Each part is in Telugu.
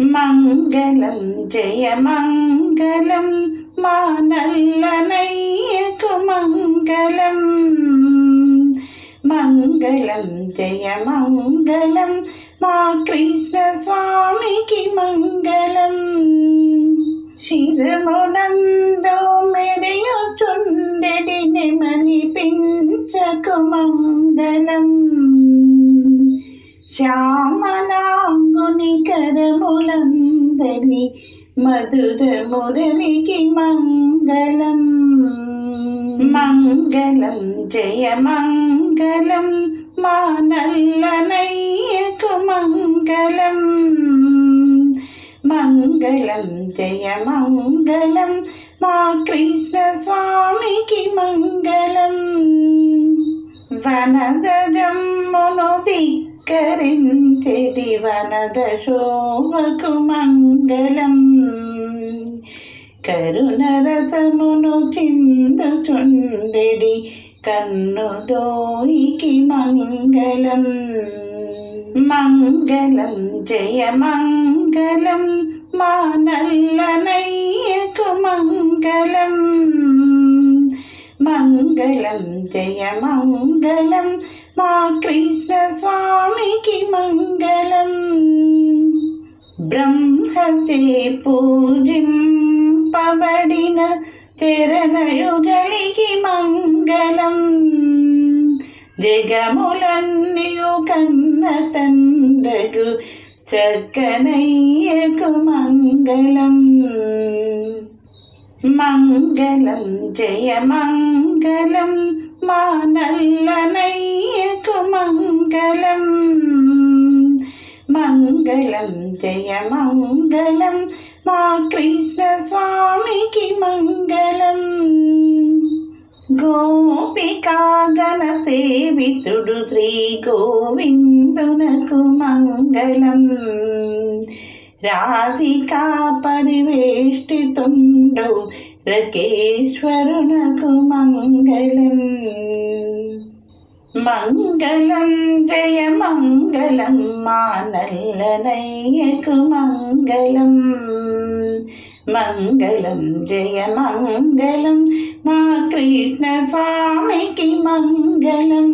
మంగళం జయ మంగళం మా నల్లనయ్యకు మంగళం. మంగళం జయ మంగళం మా కృష్ణ స్వామికి మంగళం. శిరమునందో మెరయుచుండెడి నెమలి పించకు మంగళం. శ్యామలాంగుని కరములందరి మధుర మురళికి మంగళం. మంగళం జయ మంగళం మా నల్లనయ్యకు మంగళం. మంగళం జయ మంగళం మా కృష్ణ స్వామికి మంగళం వనదజమ్మును ధిక్కరించెడి കറിഞ്ചെടി വനദശോമകുമംഗളം കരുണരസമുനു ചിന്തുചുണ്ടെടി കണ്ണുദോയിക്ക് മംഗളം മംഗലം. മംഗലം ജയമംഗലം മാനല്ലന మంగళం జయ మంగళం మా కృష్ణ స్వామికి మంగళం. బ్రహ్మచే పూజింపబడిన తెరనయుగలికి మంగళం. జగములన్నయు కన్న తండ్రగు చక్కనయ్యకు మంగళం. మంగళం జయ మంగళం మా నల్లనయ్యకు మంగళం మంగళం జయ మంగళం మా కృష్ణ స్వామికి మంగళం గోపికాగణ సేవితుడు శ్రీ గోవిందునకు మంగళం రాధికా పరివేష్టితుండౌ రకేశ్వరునకు మంగళం మంగళం జయ మంగళం మా నల్లనయ్యకు మంగళం మంగళం జయ మంగళం మా కృష్ణ స్వామికి మంగళం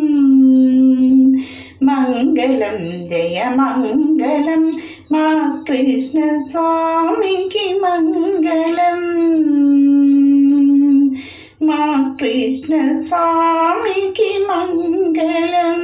మంగళం జయ మంగళం మా కృష్ణ స్వామికి మంగళం మా కృష్ణ స్వామికి మంగళం.